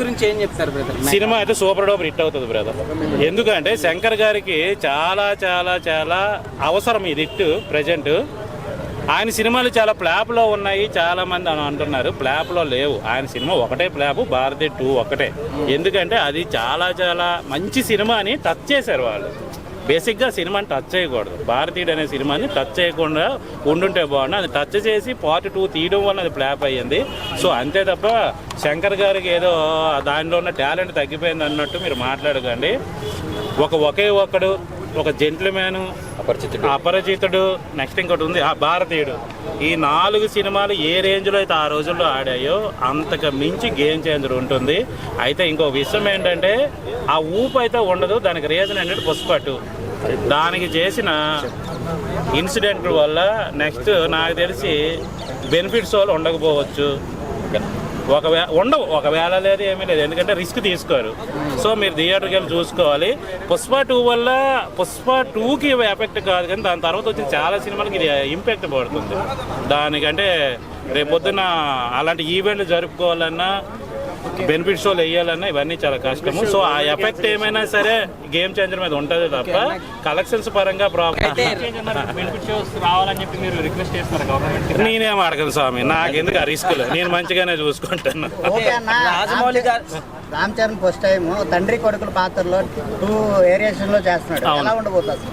గురించి ఏం చెప్తారు బ్రదర్ సినిమా అయితే సూపర్ డూపర్ హిట్ అవుతుంది బ్రదర్ ఎందుకంటే శంకర్ గారికి చాలా చాలా చాలా అవసరం ఇది హిట్ ప్రజెంట్ ఆయన సినిమాలు చాలా ప్లాప్లో ఉన్నాయి చాలా మంది అని అంటున్నారు. ప్లాప్లో లేవు. ఆయన సినిమా ఒకటే ప్లాప్ భారతి టూ ఒకటే. ఎందుకంటే అది చాలా చాలా మంచి సినిమా అని టచ్ చేశారు వాళ్ళు. బేసిక్గా సినిమాని టచ్ చేయకూడదు. భారతీయుడు అనే సినిమాని టచ్ చేయకుండా ఉండుంటే బాగుండు. అది టచ్ చేసి పార్ట్ టూ తీయడం వల్ల అది ఫ్లాప్ అయ్యింది. సో అంతే తప్ప శంకర్ గారికి ఏదో దానిలో ఉన్న టాలెంట్ తగ్గిపోయింది అన్నట్టు మీరు మాట్లాడకండి. ఒక ఒకే ఒక్కడు ఒక జెంట్లమ్యాను అపరిచితుడు. అపరిచితుడు. నెక్స్ట్ ఇంకోటి ఉంది ఆ భారతీయుడు. ఈ నాలుగు సినిమాలు ఏ రేంజ్లో అయితే ఆ రోజుల్లో ఆడాయో అంతకు మించి గేమ్ చేంజర్ ఉంటుంది. అయితే ఇంకో విషయం ఏంటంటే ఆ ఊపు అయితే ఉండదు దానికి రీజన్ ఏంటంటే పుష్పట్టు దానికి చేసిన ఇన్సిడెంట్ వల్ల నెక్స్ట్ నాకు తెలిసి బెనిఫిట్స్ వాళ్ళు ఉండకపోవచ్చు. ఒకవేళ ఉండవు. ఒకవేళ లేదు ఏమీ లేదు. ఎందుకంటే రిస్క్ తీసుకోరు. సో మీరు థియేటర్కి వెళ్ళి చూసుకోవాలి. పుష్ప టూ వల్ల పుష్ప టూకి ఎఫెక్ట్ కాదు కానీ దాని తర్వాత వచ్చిన చాలా సినిమాలకి ఇది uh, ఇంపాక్ట్ పడుతుంది. దానికంటే రేపొద్దున అలాంటి ఈవెంట్లు జరుపుకోవాలన్నా బెనిఫిట్ షోలు వేయాలన్నా ఇవన్నీ చాలా కష్టము. సో ఆ ఎఫెక్ట్ ఏమైనా సరే గేమ్ చేంజర్ మీద ఉంటుంది తప్ప కలెక్షన్స్ పరంగా ప్రాబ్లం బెనిఫిట్ షోస్ రావాలని చెప్పి మీరు రిక్వెస్ట్ చేస్తున్నారు గవర్నమెంట్ నేనేం అడగను స్వామి నాకెందుకు ఆ రిస్కులు నేను మంచిగానే చూసుకుంటాను. ఓకే అన్న రాజమౌళి గారు. రామ్ చరణ్ ఫస్ట్ టైం తండ్రి కొడుకుల పాత్రలో టూ వేరియేషన్లో చేస్తున్నాడు. ఎలా ఉండబోతుంది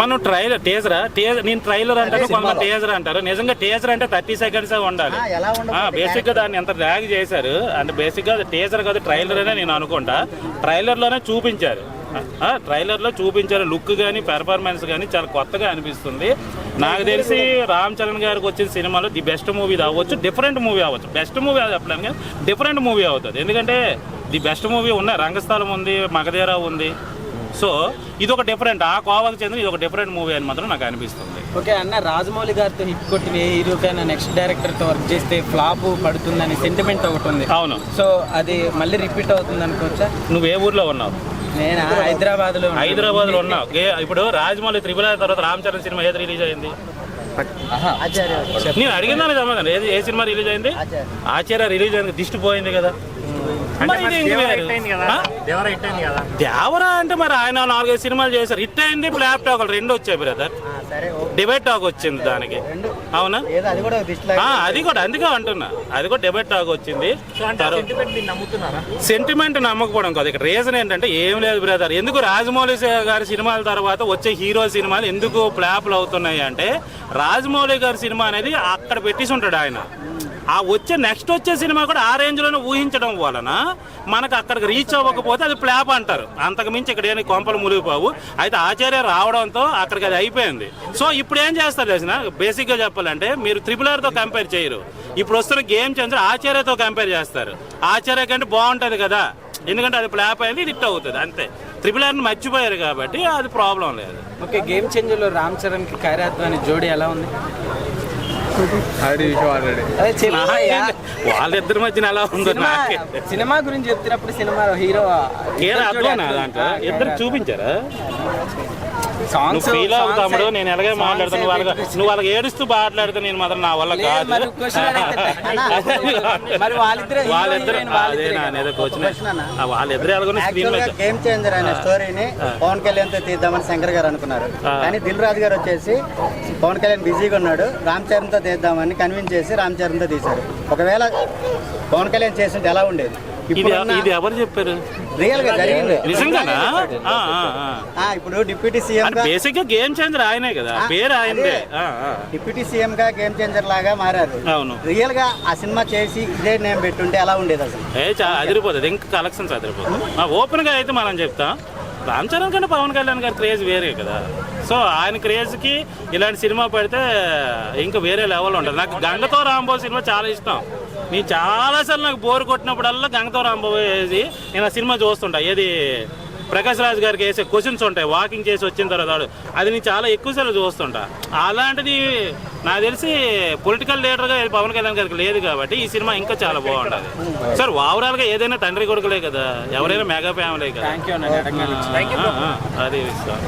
మనం ట్రైలర్ టేజరా టేజర్ నేను ట్రైలర్ అంటాను కొంతమంది టేజర్ అంటారు. నిజంగా టేజర్ అంటే థర్టీ సెకండ్స్ ఉండాలి. బేసిక్గా దాన్ని ఎంత డ్రాగ్ చేశారు అంటే బేసిక్గా టేజర్ కాదు ట్రైలర్ అనే నేను అనుకుంటా. ట్రైలర్లోనే చూపించారు ట్రైలర్లో చూపించారు లుక్ కానీ పెర్ఫార్మెన్స్ కానీ చాలా కొత్తగా అనిపిస్తుంది. నాకు తెలిసి రామ్ చరణ్ గారికి వచ్చిన సినిమాలో ది బెస్ట్ మూవీ అవ్వచ్చు డిఫరెంట్ మూవీ అవ్వచ్చు. బెస్ట్ మూవీ చెప్పలేము కానీ డిఫరెంట్ మూవీ అవుతుంది. ఎందుకంటే ది బెస్ట్ మూవీ ఉన్నాయి రంగస్థలం ఉంది మగధీరా ఉంది సో ఇది ఒక డిఫరెంట్ ఆ కోవకు చెందిన ఇది ఒక డిఫరెంట్ మూవీ అని మాత్రం నాకు అనిపిస్తుంది. ఓకే అన్న రాజమౌళి గారితో హిట్ కొట్టిన హీరోకైనా నెక్స్ట్ డైరెక్టర్తో వర్క్ చేస్తే ఫ్లాప్ పడుతుందని సెంటిమెంట్ ఒకటి ఉంది. అవును. సో అది మళ్ళీ రిపీట్ అవుతుంది అనుకోవచ్చా? నువ్వు ఏ ఊర్లో ఉన్నావు? నేను? హైదరాబాద్లో హైదరాబాద్లో ఉన్నావు ఇప్పుడు రాజమౌళి త్రిపుల తర్వాత రామ్ చరణ్ సినిమా ఏది రిలీజ్ అయింది? నేను అడిగిందని సమాధానం. ఏ సినిమా రిలీజ్ అయింది? ఆచార్య రిలీజ్ అయింది. దిష్టి పోయింది కదా. దేవరా అంటే మరి ఆయన నాలుగైదు సినిమాలు చేశారు. హిట్ అయింది ఫ్లాప్ టాక్ రెండు వచ్చాయి బ్రదర్. డిబేట్ టాక్ వచ్చింది దానికి. అవునా? అది కూడా అందుకే అంటున్నా. అది కూడా డిబేట్ టాక్ వచ్చింది. సెంటిమెంట్ నమ్మకపోవడం కాదు. ఇక్కడ రీజన్ ఏంటంటే ఏం లేదు బ్రదర్ ఎందుకు రాజమౌళి గారి సినిమాల తర్వాత వచ్చే హీరో సినిమాలు ఎందుకు ప్లాప్లు అవుతున్నాయి అంటే రాజమౌళి గారి సినిమా అనేది అక్కడ పెట్టేసి ఉంటాడు ఆయన. ఆ వచ్చే నెక్స్ట్ వచ్చే సినిమా కూడా ఆ రేంజ్లోనే ఊహించడం వలన మనకు అక్కడికి రీచ్ అవ్వకపోతే అది ప్లాప్ అంటారు. అంతకు మించి ఇక్కడ ఏమి కొంపలు మునిగిపోవు. అయితే ఆచార్య రావడంతో అక్కడికి అది అయిపోయింది. సో ఇప్పుడు ఏం చేస్తారు తెలిసిన? బేసిక్గా చెప్పాలంటే మీరు త్రిపుల్ ఆర్తో కంపేర్ చేయరు. ఇప్పుడు వస్తున్న గేమ్ చేంజర్ ఆచార్యతో కంపేర్ చేస్తారు. ఆచార్య కంటే బాగుంటుంది కదా. ఎందుకంటే అది ప్లాప్ అయింది ఇది హిట్ అవుతుంది. అంతే. త్రిపుల్ ఆర్ని మర్చిపోయారు కాబట్టి అది ప్రాబ్లం లేదు. ఓకే గేమ్ చేంజర్లో రామ్ చరణ్కి జోడీ ఎలా ఉంది? వాళ్ళిద్దరి మధ్యన ఎలా ఉందో సినిమా గురించి చెప్తున్నప్పుడు సినిమా హీరో దాంట్లో. ఇద్దరు చూపించారా? సాంగ్స్ ఫీల్ అవుతాముడు నేను ఎలాగే మాట్లాడతాను నువ్వు వాళ్ళకి నువ్వు వాళ్ళకి ఏడుస్తూ మాట్లాడితే నేను మాత్రం నా వల్ల కాదు. మరి వాళ్ళిద్దరే వాళ్ళిద్దరు. ఏదో. వాళ్ళిద్దరు ఎలాగో స్క్రీన్ గేమ్ చేంజర్ అనే స్టోరీని పవన్ కళ్యాణ్తో తీద్దామని శంకర్ గారు అనుకున్నారు. కానీ దిల్ రాజు గారు వచ్చేసి పవన్ కళ్యాణ్ బిజీగా ఉన్నాడు. రామ్ చరణ్తో తీద్దామని కన్విన్స్ చేసి రామ్ చరణ్తో తీశారు. ఒకవేళ పవన్ కళ్యాణ్ చేసింటే ఎలా ఉండేది? ఇది ఎవరు చెప్పారు? రియల్గా జరిగింది. నిజంగానా? ఆ, ఆ, ఆ. ఆ, ఇప్పుడు డిప్యూటీ సీఎం బేసిక్గా గేమ్ చేంజర్ ఆయనే కదా. పేరు ఆయనదే. డిప్యూటీ సీఎం గా గేమ్ చేంజర్ లాగా మారారు. అవును. రియల్గా ఆ సినిమా చేసి ఇదే నేమ్ పెట్టుంటే ఎలా ఉండేది అసలు? అదిరిపోతుంది. ఇంకా కలెక్షన్స్ అదిరిపోతుంది. ఓపెన్గా అయితే మనం చెప్తాం. రామ్ చరణ్ కంటే పవన్ కళ్యాణ్ గారి క్రేజ్ వేరే కదా. సో ఆయన క్రేజ్కి ఇలాంటి సినిమా పెడితే ఇంకా వేరే లెవెల్ ఉంటుంది. నాకు గంగతో రాంబో సినిమా చాలా ఇష్టం. నేను చాలాసార్లు నాకు బోర్ కొట్టినప్పుడల్లా గంగతో రాంబో వేసి నేను ఆ సినిమా చూస్తుంటా. ఏది ప్రకాష్ రాజ్ గారికి వేసే క్వశ్చన్స్ ఉంటాయి. వాకింగ్ చేసి వచ్చిన తర్వాత. అది నేను చాలా ఎక్కువసార్లు చూస్తుంటా. అలాంటిది నాకు తెలిసి పొలిటికల్ లీడర్గా పవన్ కళ్యాణ్ గారికి లేదు కాబట్టి ఈ సినిమా ఇంకా చాలా బాగుంటుంది. సార్ ఓవరాల్గా ఏదైనా తండ్రి కొడుకులే కదా. ఎవరైనా మెగా ఫ్యామిలీ కదా. అది విషయం.